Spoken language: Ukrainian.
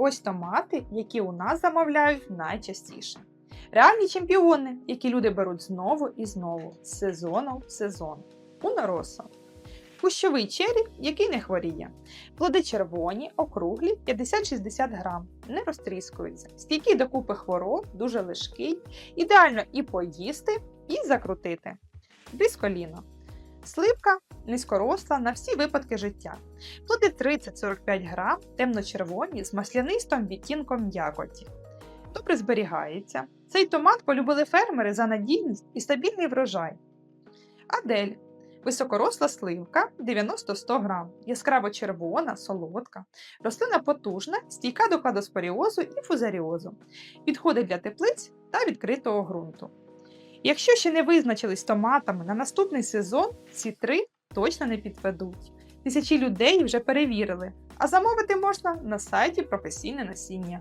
Ось томати, які у нас замовляють найчастіше. Реальні чемпіони, які люди беруть знову і знову, з сезону в сезон. Уно Россо. Кущовий чері, який не хворіє. Плоди червоні, округлі, 50-60 грам, не розтріскуються. Стійкий до купи хвороб, дуже лишкий, ідеально і поїсти, і закрутити. Брісколіно. Сливка низькоросла на всі випадки життя. Плоди 30-45 грам, темно-червоні з маслянистим відтінком м'якоті. Добре зберігається. Цей томат полюбили фермери за надійність і стабільний врожай. Адель. Високоросла сливка 90-100 грам, яскраво червона, солодка. Рослина потужна, стійка до кладоспоріозу і фузаріозу. Підходить для теплиць та відкритого ґрунту. Якщо ще не визначились томатами на наступний сезон, ці три точно не підведуть. Тисячі людей вже перевірили, а замовити можна на сайті професійне насіння.